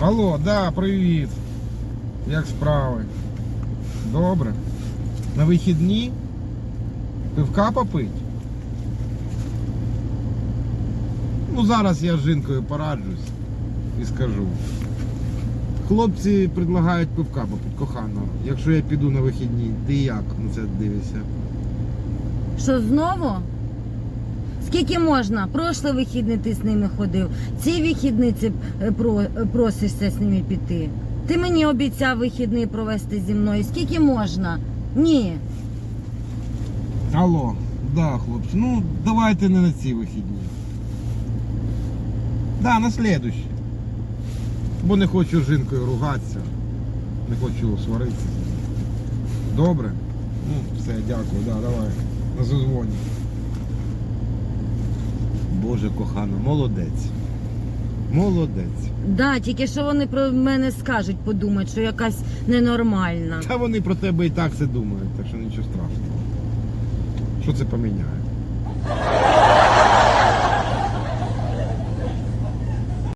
Алло, да, привіт. Як справи? Добре. На вихідні? Пивка попить? Ну, зараз я з жінкою пораджусь і скажу. Хлопці предлагають пивка попить, кохано. Якщо я піду на вихідні, ти як на це дивишся? Що знову? Скільки можна? Прошлий вихідний ти з ними ходив. Ці вихідні ти е, е, просишся з ними піти. Ти мені обіцяв вихідний провести зі мною. Скільки можна? Ні. Алло, да, хлопці, ну давайте не на ці вихідні. Да, на слідущі. Бо не хочу з жінкою ругатися. Не хочу сваритися. Добре? Ну, все, дякую, да, давай. На созвоні. Боже кохана, молодець. Молодець. Да, тільки що вони про мене скажуть, подумають, що якась ненормальна. Та вони про тебе і так це думають, так що нічого страшного. Що це поміняє?